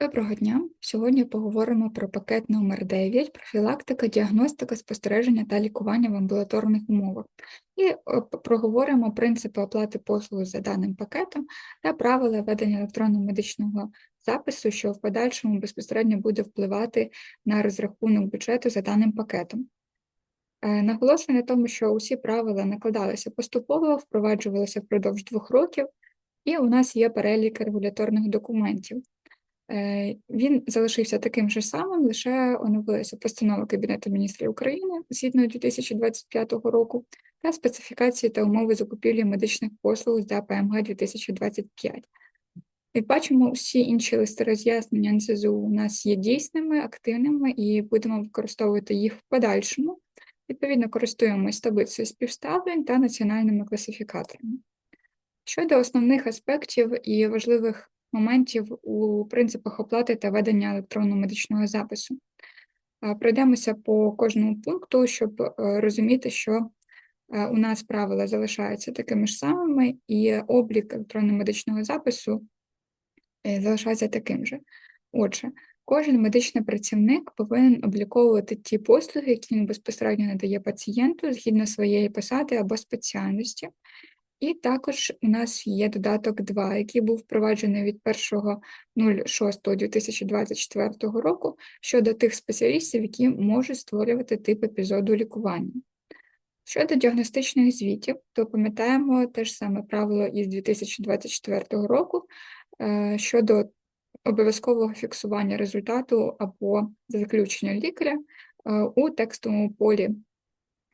Доброго дня! Сьогодні поговоримо про пакет номер 9 профілактика, діагностика, спостереження та лікування в амбулаторних умовах. І е, проговоримо принципи оплати послуг за даним пакетом та правила ведення електронного медичного запису, що в подальшому безпосередньо буде впливати на розрахунок бюджету за даним пакетом. Е, наголошую на тому, що усі правила накладалися поступово, впроваджувалися впродовж двох років, і у нас є перелік регуляторних документів. Е, він залишився таким же самим, лише оновилася постанова Кабінету міністрів України згідно 2025 року та специфікації та умови закупівлі медичних послуг за ПМГ 2025. Як бачимо, всі інші листи роз'яснення НСЗУ у нас є дійсними, активними і будемо використовувати їх в подальшому. Відповідно, користуємось таблицею співставлень та національними класифікаторами. Щодо основних аспектів і важливих моментів у принципах оплати та ведення електронного медичного запису. Пройдемося по кожному пункту, щоб е, розуміти, що е, у нас правила залишаються такими ж самими, і облік електронного медичного запису е, залишається таким же. Отже, кожен медичний працівник повинен обліковувати ті послуги, які він безпосередньо надає пацієнту згідно своєї посади або спеціальності, і також у нас є додаток 2, який був впроваджений від 1.06.2024 року щодо тих спеціалістів, які можуть створювати тип епізоду лікування. Щодо діагностичних звітів, то пам'ятаємо те ж саме правило із 2024 року е, щодо обов'язкового фіксування результату або заключення лікаря е, у текстовому полі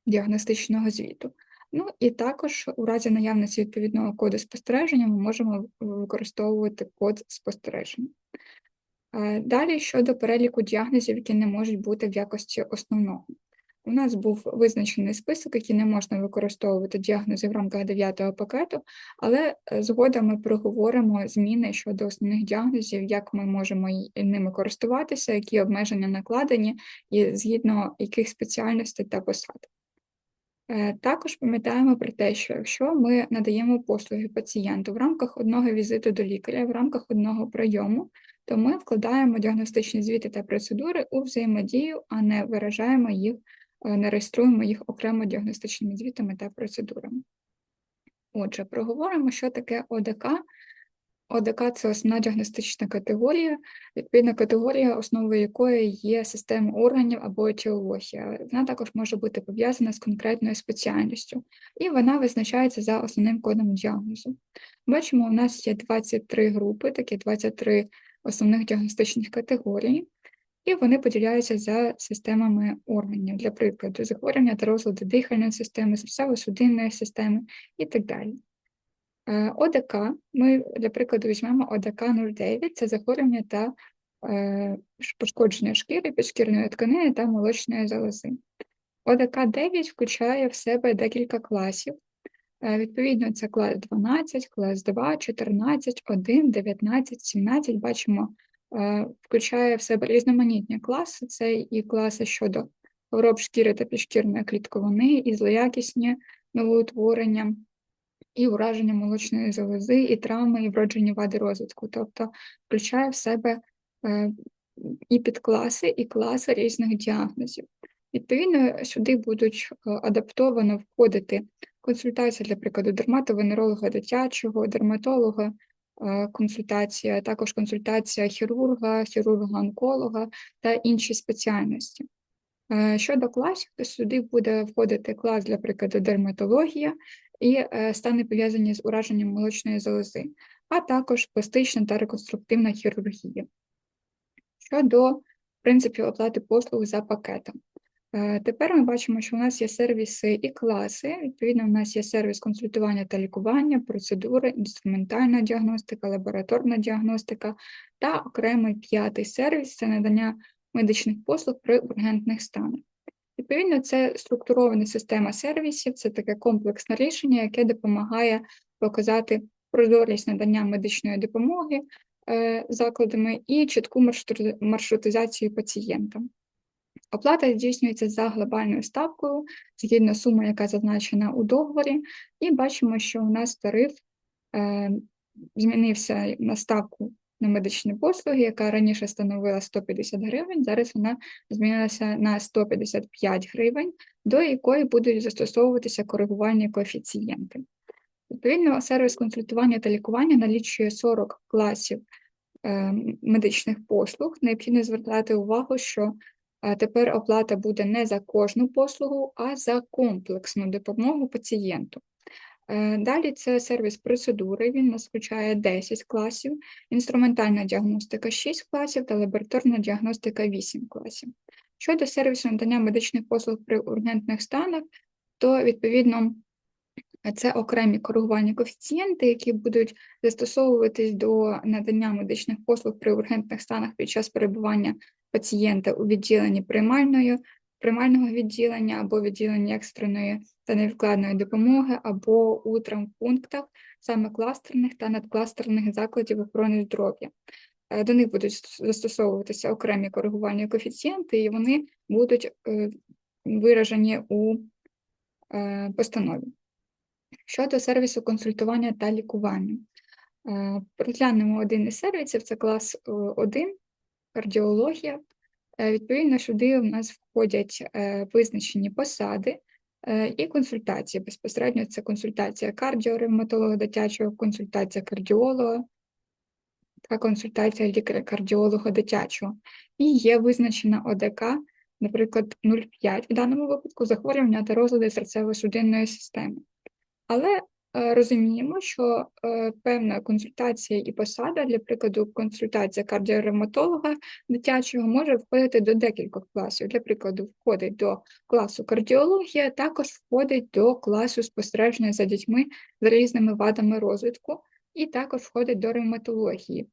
діагностичного звіту. Ну і також у разі наявності відповідного коду спостереження ми можемо використовувати код спостереження. Е, далі щодо переліку діагнозів, які не можуть бути в якості основного. У нас був визначений список, який не можна використовувати діагнози в рамках 9 пакету, але е, згодом ми проговоримо зміни щодо основних діагнозів, як ми можемо ними користуватися, які обмеження накладені, і згідно яких спеціальностей та посад. Е, також пам'ятаємо про те, що якщо ми надаємо послуги пацієнту в рамках одного візиту до лікаря, в рамках одного прийому, то ми вкладаємо діагностичні звіти та процедури у взаємодію, а не виражаємо їх, е, не реєструємо їх окремо діагностичними звітами та процедурами. Отже, проговоримо, що таке ОДК ОДК це основна діагностична категорія, відповідна категорія, основою якої є система органів або етіологія. Вона також може бути пов'язана з конкретною спеціальністю, і вона визначається за основним кодом діагнозу. Бачимо, у нас є 23 групи, такі 23 основних діагностичних категорій, і вони поділяються за системами органів, для прикладу, захворювання та розлади дихальної системи, серцево-судинної системи і так далі. Е, ОДК, ми, для прикладу, візьмемо ОДК 09, це захворювання та е, пошкодження шкіри, підшкірної тканини та молочної залози. ОДК 9 включає в себе декілька класів. Е, відповідно, це клас 12, клас 2, 14, 1, 19, 17. Бачимо, включає в себе різноманітні класи. Це і класи щодо хвороб шкіри та підшкірної клітковини, і злоякісні новоутворення і ураження молочної залози, і травми, і вроджені вади розвитку, тобто включає в себе е, і підкласи, і класи різних діагнозів. Відповідно, сюди будуть е, адаптовано входити консультація, для прикладу, дерматовенеролога дитячого, дерматолога, е, консультація, також консультація хірурга, хірурга-онколога та інші спеціальності. Щодо класів, то сюди буде входити клас, для прикладу, дерматологія, і е, стани пов'язані з ураженням молочної залози, а також пластична та реконструктивна хірургія. Щодо принципів оплати послуг за пакетом. Е, тепер ми бачимо, що у нас є сервіси і класи. Відповідно, у нас є сервіс консультування та лікування, процедури, інструментальна діагностика, лабораторна діагностика та окремий п'ятий сервіс це надання медичних послуг при ургентних станах. Відповідно, це структурована система сервісів, це таке комплексне рішення, яке допомагає показати прозорість надання медичної допомоги е, закладами і чітку маршрутизацію пацієнтам. Оплата здійснюється за глобальною ставкою, згідно суми, яка зазначена у договорі, і бачимо, що у нас тариф е, змінився на ставку на медичні послуги, яка раніше становила 150 гривень, зараз вона змінилася на 155 гривень, до якої будуть застосовуватися коригувальні коефіцієнти. Відповідно, сервіс консультування та лікування налічує 40 класів е, медичних послуг. Необхідно звертати увагу, що е, тепер оплата буде не за кожну послугу, а за комплексну допомогу пацієнту. Е, далі це сервіс процедури, він нас включає 10 класів, інструментальна діагностика 6 класів та лабораторна діагностика 8 класів. Щодо сервісу надання медичних послуг при ургентних станах, то відповідно це окремі коригувальні коефіцієнти, які будуть застосовуватись до надання медичних послуг при ургентних станах під час перебування пацієнта у відділенні приймальної, приймального відділення або відділення екстреної та невідкладної допомоги, або у травмпунктах, саме кластерних та надкластерних закладів охорони здоров'я. Е, до них будуть застосовуватися окремі коригувальні коефіцієнти, і вони будуть е, виражені у е, постанові. Щодо сервісу консультування та лікування, розглянемо один із сервісів, це клас 1, кардіологія. Відповідно, сюди у нас входять визначені посади, і консультації. Безпосередньо це консультація кардіоревматолога дитячого, консультація кардіолога та консультація лікаря-кардіолога дитячого. І є визначена ОДК, наприклад, 0,5 в даному випадку захворювання та розлади серцево-судинної системи. Але Е, розуміємо, що е, певна консультація і посада, для прикладу, консультація кардіоревматолога дитячого може входити до декількох класів. Для прикладу, входить до класу кардіологія, також входить до класу спостереження за дітьми з різними вадами розвитку, і також входить до ревматології.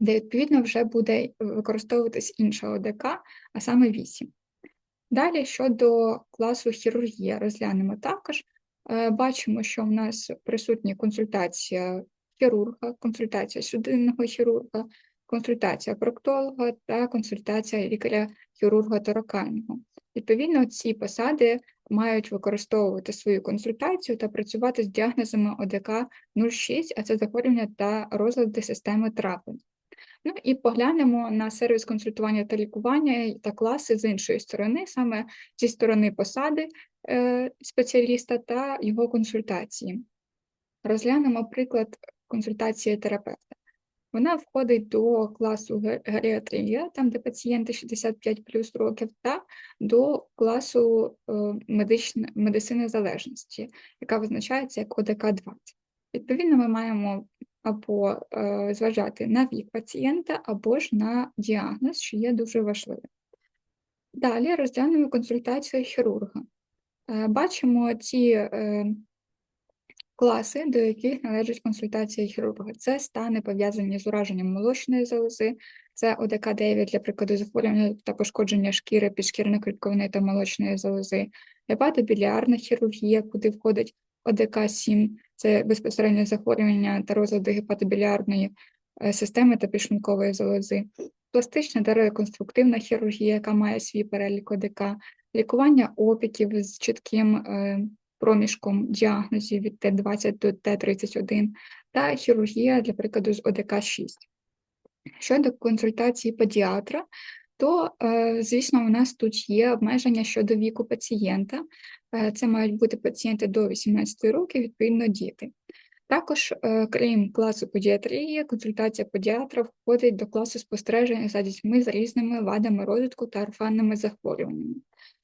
Де, відповідно, вже буде використовуватись інша ОДК, а саме 8. Далі щодо класу хірургія розглянемо також. Е, бачимо, що в нас присутня консультація хірурга, консультація судинного хірурга, консультація проктолога та консультація лікаря-хірурга торакального. Відповідно, ці посади мають використовувати свою консультацію та працювати з діагнозами ОДК 06, а це захворювання та розлади системи травлення. Ну і поглянемо на сервіс консультування та лікування та класи з іншої сторони, саме зі сторони посади е, спеціаліста та його консультації. Розглянемо приклад консультації терапевта. Вона входить до класу геріатрія, там де пацієнти 65 плюс років, та до класу е, медичне, медицини залежності, яка визначається як ОДК-20. Відповідно, ми маємо або е, зважати на вік пацієнта, або ж на діагноз, що є дуже важливим. Далі розглянемо консультацію хірурга. Е, бачимо ті е, класи, до яких належить консультація хірурга. Це стани пов'язані з ураженням молочної залози, це ОДК-9 для прикладу захворювання та пошкодження шкіри, підшкірної клітковини та молочної залози, гепатобіліарна хірургія, куди входить ОДК-7 це безпосередньо захворювання та розлади гепатобіліарної е, системи та підшлункової залози, пластична та реконструктивна хірургія, яка має свій перелік ОДК, лікування опіків з чітким е, проміжком діагнозів від Т20 до Т31 та хірургія, для прикладу, з ОДК-6. Щодо консультації педіатра, то, е, звісно, у нас тут є обмеження щодо віку пацієнта. Е, це мають бути пацієнти до 18 років, відповідно, діти. Також, е, крім класу педіатрії, консультація педіатра входить до класу спостереження за дітьми з різними вадами розвитку та орфанними захворюваннями.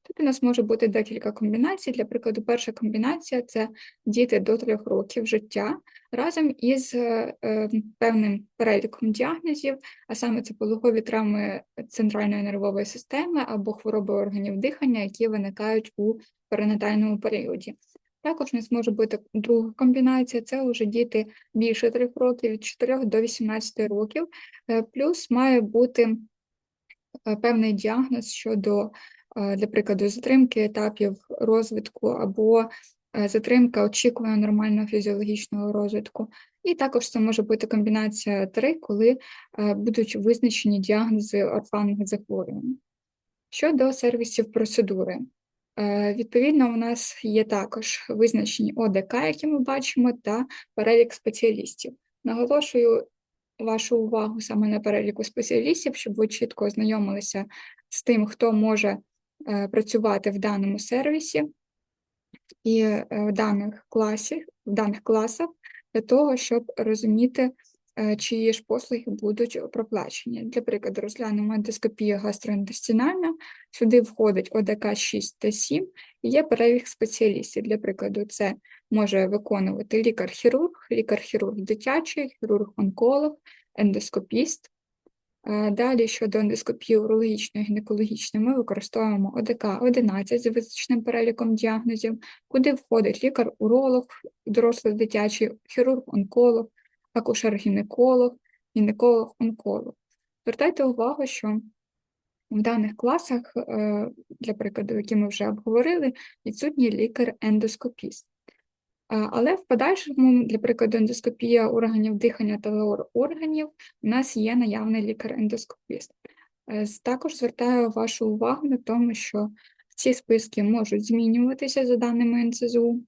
Тут у нас може бути декілька комбінацій. Для прикладу, перша комбінація це діти до трьох років життя разом із е, е, певним переліком діагнозів, а саме це пологові травми центральної нервової системи або хвороби органів дихання, які виникають у перинатальному періоді. Також у нас може бути друга комбінація це вже діти більше трьох років, від 4 до 18 років, е, плюс має бути певний діагноз щодо для прикладу, затримки етапів розвитку або затримка очікування нормального фізіологічного розвитку. І також це може бути комбінація 3, коли е, будуть визначені діагнози орфанних захворювань. Щодо сервісів процедури, е, відповідно, у нас є також визначені ОДК, які ми бачимо, та перелік спеціалістів. Наголошую вашу увагу саме на переліку спеціалістів, щоб ви чітко ознайомилися з тим, хто може е, працювати в даному сервісі і е, в даних класі, в даних класах для того, щоб розуміти, е, чиї ж послуги будуть проплачені. Для прикладу, розглянемо ендоскопію гастроінтестинальна, сюди входить ОДК 6 та 7, і є перелік спеціалістів. Для прикладу, це може виконувати лікар-хірург, лікар-хірург дитячий, хірург-онколог, ендоскопіст. Е, Далі щодо ендоскопії урологічної гінекологічної, ми використовуємо ОДК 11 з визначеним переліком діагнозів, куди входить лікар-уролог, дорослий дитячий, хірург-онколог, акушер-гінеколог, гінеколог-онколог. Звертайте увагу, що в даних класах, е, для прикладу, які ми вже обговорили, відсутній лікар-ендоскопіст. Але в подальшому, для прикладу, ендоскопія органів дихання та лор органів, у нас є наявний лікар-ендоскопіст. Е, Також звертаю вашу увагу на тому, що ці списки можуть змінюватися за даними НСЗУ.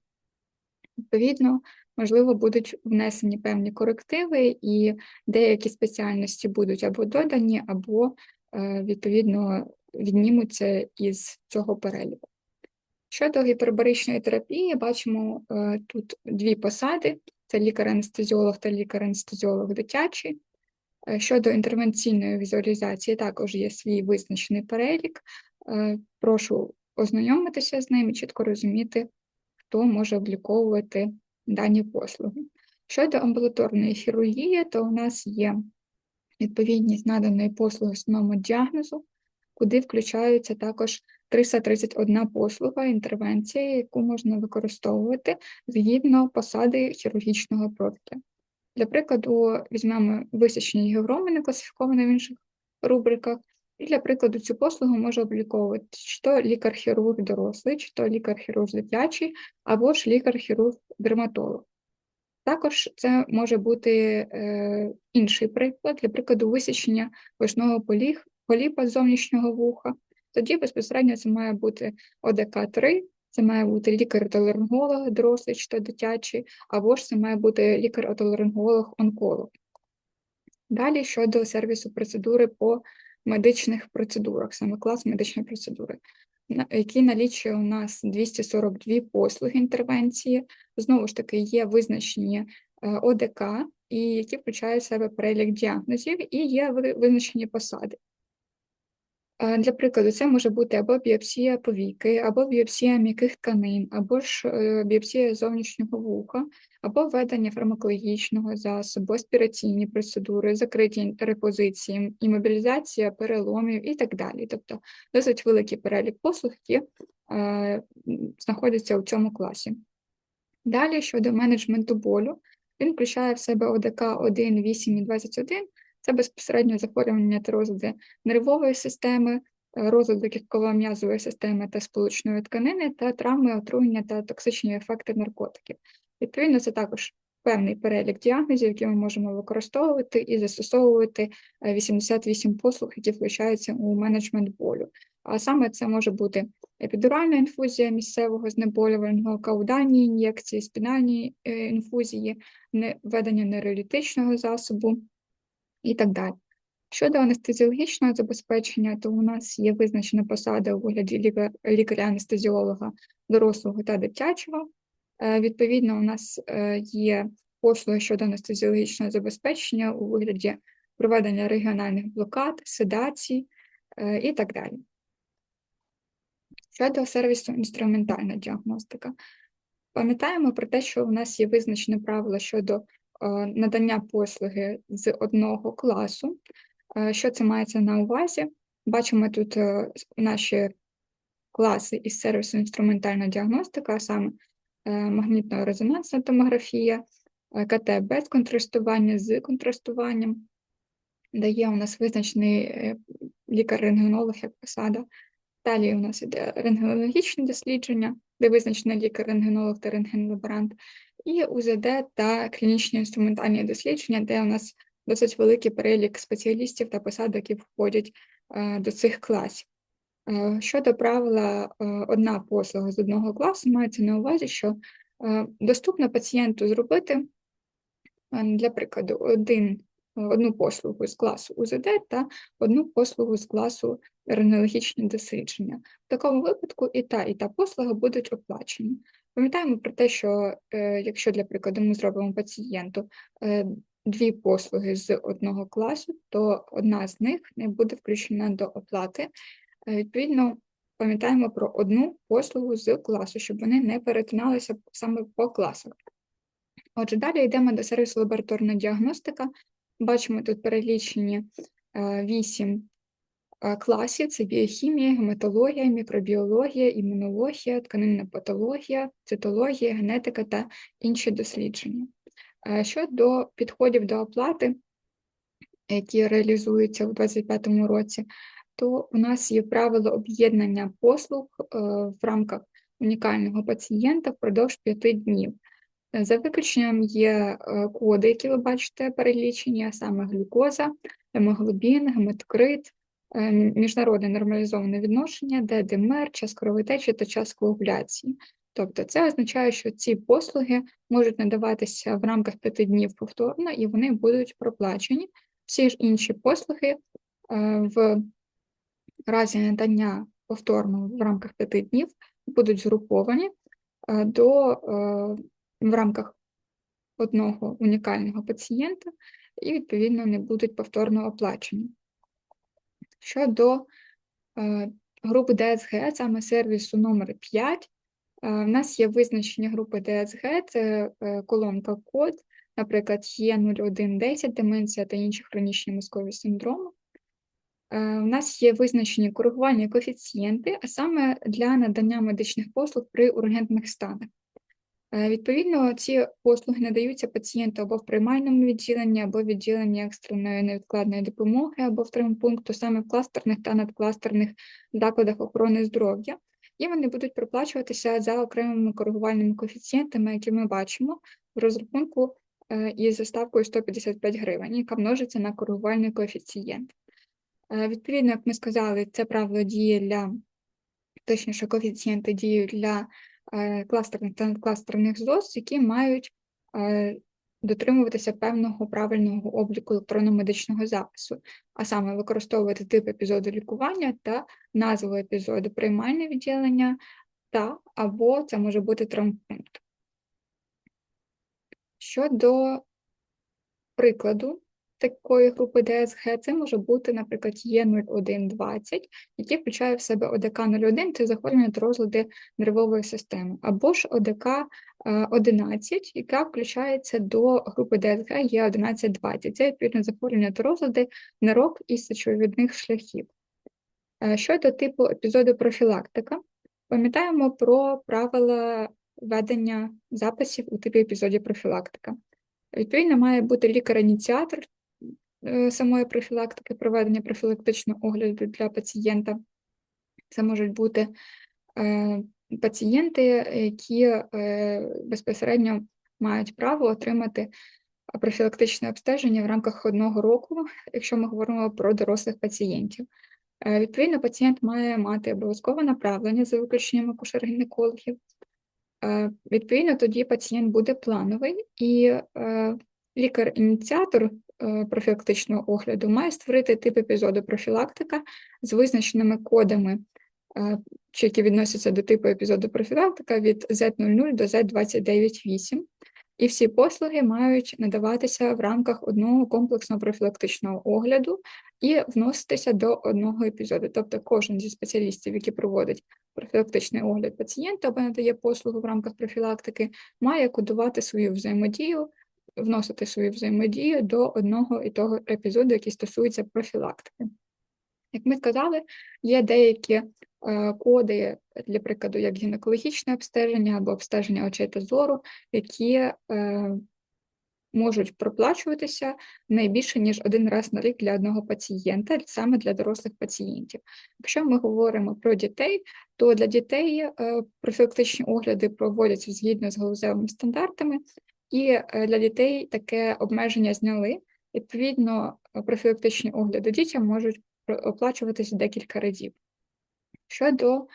Відповідно, можливо, будуть внесені певні корективи, і деякі спеціальності будуть або додані, або, е, відповідно, віднімуться із цього переліку. Щодо гіпербаричної терапії, бачимо е, тут дві посади: це лікар-анестезіолог та лікар-анестезіолог дитячий. Е, Щодо інтервенційної візуалізації, також є свій визначений перелік. Е, Прошу ознайомитися з ним і чітко розуміти, хто може обліковувати дані послуги. Щодо амбулаторної хірургії, то у нас є відповідність наданої послуги основному діагнозу, куди включаються також 331 послуга інтервенція, яку можна використовувати згідно посади хірургічного профіля. Для прикладу, візьмемо висічні геогромини, класифіковані в інших рубриках, і для прикладу цю послугу може обліковувати чи то лікар-хірург дорослий, чи то лікар-хірург дитячий, або ж лікар-хірург-дерматолог. Також це може бути е, інший приклад, для прикладу, висічення вишного поліпа зовнішнього вуха. Тоді безпосередньо це має бути ОДК-3, це має бути лікар-отоларинголог, дорослий чи дитячий, або ж це має бути лікар-отоларинголог-онколог. Далі щодо сервісу процедури по медичних процедурах, саме клас медичної процедури, який налічує у нас 242 послуги інтервенції. Знову ж таки, є визначені е, ОДК, і які включають в себе перелік діагнозів, і є визначені посади. Для прикладу, це може бути або біопсія повіки, або біопсія м'яких тканин, або ж е, біопсія зовнішнього вуха, або введення фармакологічного засобу, аспіраційні процедури, закриті репозиції, імобілізація переломів і так далі. Тобто досить великий перелік послуг, які е, знаходяться у цьому класі. Далі щодо менеджменту болю, він включає в себе ОДК 1, 8 і 21. Це безпосередньо захворювання та розлади нервової системи, е, розлади кістково-м'язової системи та сполучної тканини, та травми, отруєння та токсичні ефекти наркотиків. Відповідно, це також певний перелік діагнозів, які ми можемо використовувати і застосовувати е, 88 послуг, які включаються у менеджмент болю. А саме це може бути епідуральна інфузія місцевого знеболювального, каудальні ін'єкції, спінальні е, інфузії, введення нейролітичного засобу і так далі. Щодо анестезіологічного забезпечення, то у нас є визначена посада у вигляді лікаря-анестезіолога дорослого та дитячого. Е, Відповідно, у нас е, є послуги щодо анестезіологічного забезпечення у вигляді проведення регіональних блокад, седацій е, і так далі. Щодо сервісу інструментальна діагностика. Пам'ятаємо про те, що у нас є визначене правило щодо надання послуги з одного класу. Е, Що це мається на увазі? Бачимо тут е, наші класи із сервісу інструментальна діагностика, а саме е, магнітно-резонансна томографія, е, КТ без контрастування з контрастуванням, де є у нас визначений е, лікар-рентгенолог як посада. Далі у нас іде рентгенологічне дослідження, де визначений лікар-рентгенолог та рентген-лаборант, і УЗД та клінічні інструментальні дослідження, де у нас досить великий перелік спеціалістів та посад, які входять е, до цих класів. Е, Щодо правила е, одна послуга з одного класу, мається на увазі, що доступно пацієнту зробити, для прикладу, один одну послугу з класу УЗД та одну послугу з класу ренологічні дослідження. В такому випадку і та, і та послуга будуть оплачені. Пам'ятаємо про те, що е, якщо, для прикладу, ми зробимо пацієнту е, дві послуги з одного класу, то одна з них не буде включена до оплати. Е, відповідно, пам'ятаємо про одну послугу з класу, щоб вони не перетиналися саме по класах. Отже, далі йдемо до сервісу лабораторна діагностика. Бачимо тут перелічені вісім класів: це біохімія, гематологія, мікробіологія, імунологія, тканинна патологія, цитологія, генетика та інші дослідження. Щодо підходів до оплати, які реалізуються у 2025 році, то у нас є правило об'єднання послуг е, в рамках унікального пацієнта впродовж п'яти днів. За виключенням є е, коди, які ви бачите перелічені, а саме глюкоза, гемоглобін, гематокрит, міжнародне нормалізоване відношення, ДДМР, час кровотечі та час коагуляції. Тобто це означає, що ці послуги можуть надаватися в рамках п'яти днів повторно і вони будуть проплачені. Всі ж інші послуги в разі надання повторно в рамках п'яти днів будуть згруповані е, до, е, в рамках одного унікального пацієнта і, відповідно, не будуть повторно оплачені. Щодо е, групи DSG, саме сервісу номер 5 в нас є визначення групи DSG, це колонка код, наприклад, Є0110, деменція та інші хронічні мозкові синдроми. Е, у нас є визначені коригувальні коефіцієнти, а саме для надання медичних послуг при ургентних станах. Е, відповідно, ці послуги надаються пацієнту або в приймальному відділенні, або в відділенні екстреної невідкладної допомоги, або в травмпункту, саме в кластерних та надкластерних закладах охорони здоров'я, і вони будуть проплачуватися за окремими коригувальними коефіцієнтами, які ми бачимо в розрахунку е, із заставкою 155 гривень, яка множиться на коригувальний коефіцієнт. Е, відповідно, як ми сказали, це правило діє для, точніше, коефіцієнти діють для кластерних та надкластерних ЗОС, які мають е, дотримуватися певного правильного обліку електронно-медичного запису, а саме використовувати тип епізоду лікування та назву епізоду приймальне відділення та або це може бути травмпункт. Щодо прикладу, такої групи ДСГ це може бути, наприклад, Є0120, який включає в себе ОДК-01, це захворювання та розлади нервової системи, або ж ОДК-11, яка включається до групи ДСГ Є1120. Це відповідно захворювання та розлади нирок і сечовідних шляхів. Е, щодо типу епізоду профілактика, пам'ятаємо про правила ведення записів у типі епізодів профілактика. Відповідно, має бути лікар-ініціатор Е, самої профілактики, проведення профілактичного огляду для пацієнта. Це можуть бути е, пацієнти, які е, безпосередньо мають право отримати профілактичне обстеження в рамках одного року, якщо ми говоримо про дорослих пацієнтів. Відповідно, пацієнт має мати обов'язкове направлення за виключенням акушер-гінекологів. Відповідно, тоді пацієнт буде плановий і лікар-ініціатор Е, профілактичного огляду має створити тип епізоду профілактика з визначеними кодами, е, які відносяться до типу епізоду профілактика від Z00 до Z298. І всі послуги мають надаватися в рамках одного комплексного профілактичного огляду і вноситися до одного епізоду. Тобто, кожен зі спеціалістів, які проводить профілактичний огляд пацієнта або надає послугу в рамках профілактики, має кодувати свою взаємодію вносити свою взаємодію до одного і того епізоду, який стосується профілактики. Як ми сказали, є деякі е, коди, для прикладу, як гінекологічне обстеження або обстеження очей та зору, які е, можуть проплачуватися найбільше, ніж один раз на рік для одного пацієнта, саме для дорослих пацієнтів. Якщо ми говоримо про дітей, то для дітей е, профілактичні огляди проводяться згідно з галузевими стандартами, і е, для дітей таке обмеження зняли. Відповідно, профілактичні огляди дітям можуть оплачуватися декілька разів. Щодо е,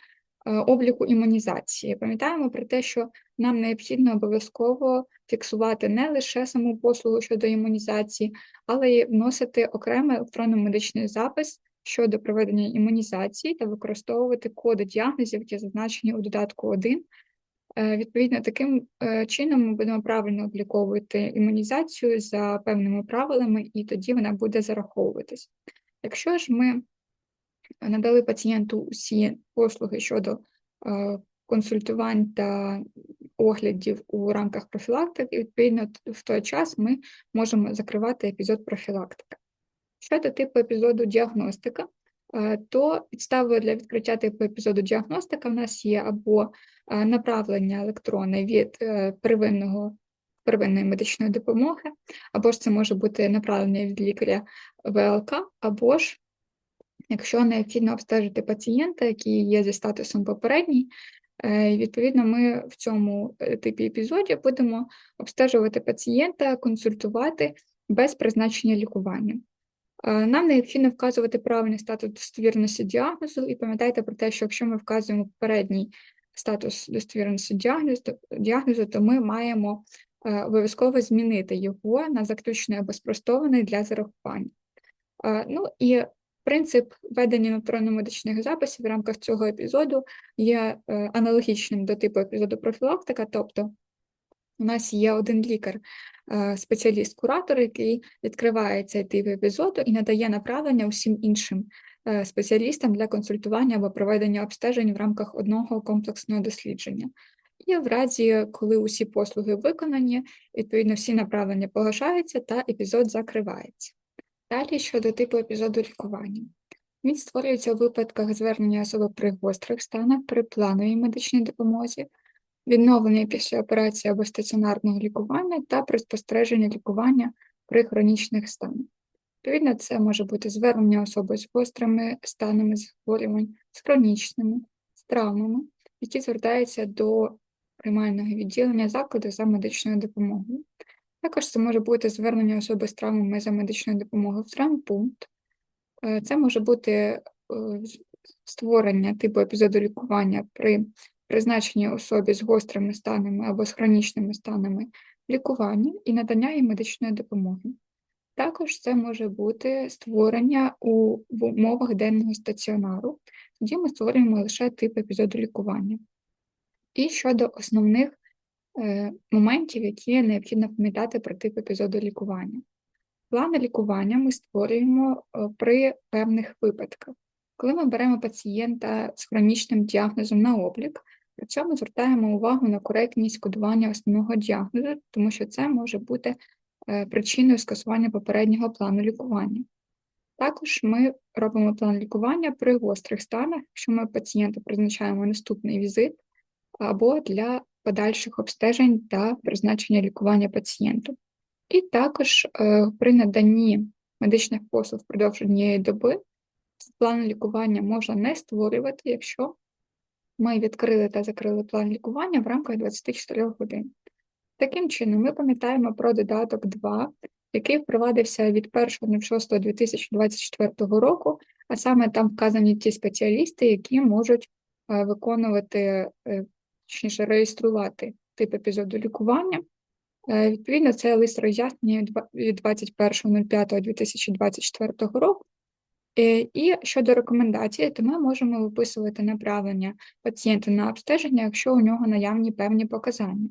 обліку імунізації, пам'ятаємо про те, що нам необхідно обов'язково фіксувати не лише саму послугу щодо імунізації, але й вносити окремий електронно-медичний запис щодо проведення імунізації та використовувати коди діагнозів, які зазначені у додатку 1. Е, відповідно, таким е, чином ми будемо правильно обліковувати імунізацію за певними правилами, і тоді вона буде зараховуватись. Якщо ж ми надали пацієнту усі послуги щодо е, консультувань та оглядів у рамках профілактики, відповідно, в той час ми можемо закривати епізод профілактики. Щодо типу епізоду діагностика, е, то підставою для відкриття типу епізоду діагностика в нас є або е, направлення електронне від первинного первинної медичної допомоги, або ж це може бути направлення від лікаря ВЛК, або ж якщо необхідно обстежити пацієнта, який є зі статусом попередній, е, відповідно, ми в цьому е, типі епізодів будемо обстежувати пацієнта, консультувати без призначення лікування. Е, нам необхідно вказувати правильний статус достовірності діагнозу, і пам'ятайте про те, що якщо ми вказуємо попередній статус достовірності діагнозу, то ми маємо обов'язково змінити його на заключний або спростований для зарахування. Ну і Принцип ведення електронно-медичних записів в рамках цього епізоду є е, аналогічним до типу епізоду профілактика, тобто у нас є один лікар, е, спеціаліст-куратор, який відкриває цей тип епізоду і надає направлення усім іншим е, спеціалістам для консультування або проведення обстежень в рамках одного комплексного дослідження. І в разі, коли усі послуги виконані, відповідно всі направлення погашаються та епізод закривається. Далі щодо типу епізоду лікування. Він створюється у випадках звернення особи при гострих станах, при плановій медичній допомозі, відновлення після операції або стаціонарного лікування та при спостереженні лікування при хронічних станах. Відповідно, це може бути звернення особи з гострими станами захворювань, з хронічними, з травмами, які звертаються до приймального відділення закладу за медичною допомогою. Також це може бути звернення особи з травмами за медичною допомогою в травмпункт. Е, це може бути е, створення типу епізоду лікування при призначенні особі з гострими станами або з хронічними станами лікування і надання їй медичної допомоги. Також це може бути створення у в умовах денного стаціонару, тоді ми створюємо лише тип епізоду лікування. І щодо основних Е, моментів, які необхідно пам'ятати про тип епізоду лікування. Плани лікування ми створюємо е, при певних випадках. Коли ми беремо пацієнта з хронічним діагнозом на облік, при цьому звертаємо увагу на коректність кодування основного діагнозу, тому що це може бути е, причиною скасування попереднього плану лікування. Також ми робимо план лікування при гострих станах, якщо ми пацієнту призначаємо наступний візит або для подальших обстежень та призначення лікування пацієнту. І також е, при наданні медичних послуг впродовж однієї доби план лікування можна не створювати, якщо ми відкрили та закрили план лікування в рамках 24 годин. Таким чином, ми пам'ятаємо про додаток 2, який впровадився від 1.06.2024 року, а саме там вказані ті спеціалісти, які можуть е, виконувати е, точніше реєструвати тип епізоду лікування. Е, відповідно, це лист роз'яснення від 21.05.2024 року. Е, і щодо рекомендацій, то ми можемо виписувати направлення пацієнта на обстеження, якщо у нього наявні певні показання.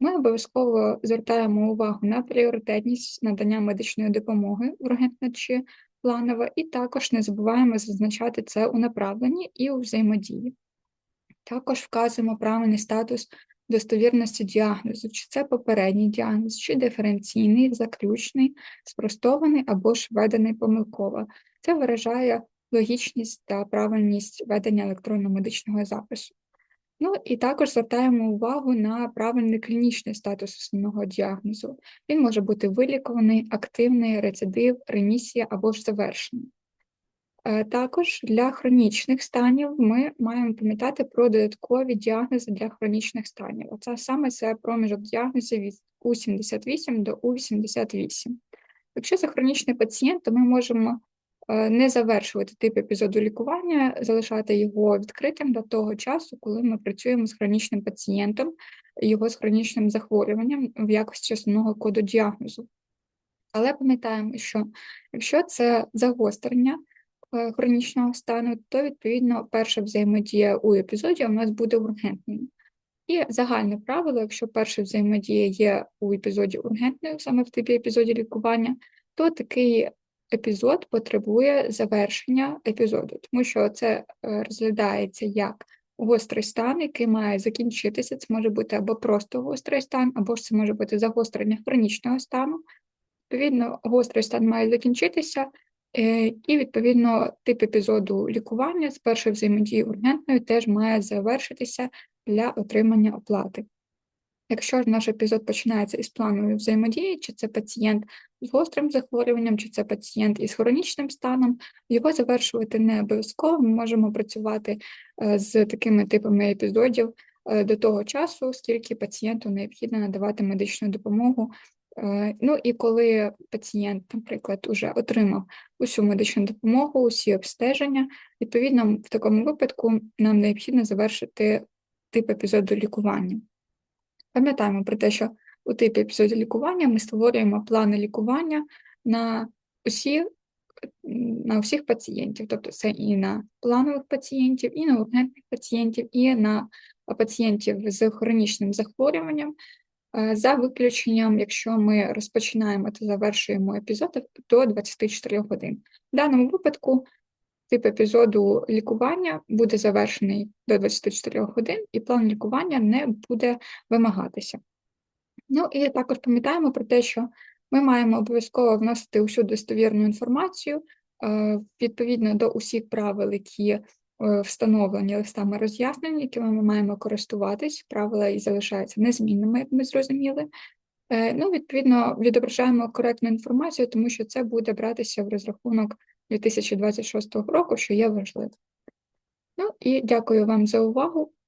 Ми обов'язково звертаємо увагу на пріоритетність надання медичної допомоги ургентно чи планово, і також не забуваємо зазначати це у направленні і у взаємодії. Також вказуємо правильний статус достовірності діагнозу, чи це попередній діагноз, чи диференційний, заключний, спростований або ж введений помилково. Це виражає логічність та правильність ведення електронно-медичного запису. Ну і також звертаємо увагу на правильний клінічний статус основного діагнозу. Він може бути вилікуваний, активний, рецидив, ремісія або ж завершений. Е, також для хронічних станів ми маємо пам'ятати про додаткові діагнози для хронічних станів. Оце саме це проміжок діагнозів від У78 до У88. Якщо це хронічний пацієнт, то ми можемо не завершувати тип епізоду лікування, залишати його відкритим до того часу, коли ми працюємо з хронічним пацієнтом, його з хронічним захворюванням в якості основного коду діагнозу. Але пам'ятаємо, що якщо це загострення е, хронічного стану, то відповідно перша взаємодія у епізоді у нас буде ургентною. І загальне правило, якщо перша взаємодія є у епізоді ургентною, саме в типі епізоді лікування, то такий епізод потребує завершення епізоду, тому що це е, розглядається як гострий стан, який має закінчитися. Це може бути або просто гострий стан, або ж це може бути загострення хронічного стану. Відповідно, гострий стан має закінчитися, е, і, відповідно, тип епізоду лікування з першої взаємодії ургентною теж має завершитися для отримання оплати. Якщо ж наш епізод починається із планової взаємодії, чи це пацієнт з гострим захворюванням, чи це пацієнт із хронічним станом, його завершувати не обов'язково. Ми можемо працювати е, з такими типами епізодів е, до того часу, скільки пацієнту необхідно надавати медичну допомогу. Е, ну і коли пацієнт, наприклад, уже отримав усю медичну допомогу, усі обстеження, відповідно, в такому випадку нам необхідно завершити тип епізоду лікування. Пам'ятаємо про те, що у типі епізоду лікування ми створюємо плани лікування на усі, на усіх пацієнтів, тобто це і на планових пацієнтів, і на ургентних пацієнтів, і на пацієнтів з хронічним захворюванням, е, за виключенням, якщо ми розпочинаємо та завершуємо епізод до 24 годин. В даному випадку Тип епізоду лікування буде завершений до 24 годин, і план лікування не буде вимагатися. Ну і також пам'ятаємо про те, що ми маємо обов'язково вносити усю достовірну інформацію е, відповідно до усіх правил, які е, встановлені листами роз'яснень, якими ми маємо користуватись, правила і залишаються незмінними, як ми зрозуміли. Е, ну, Відповідно, відображаємо коректну інформацію, тому що це буде братися в розрахунок 2026 року, що є важливо. Ну і дякую вам за увагу.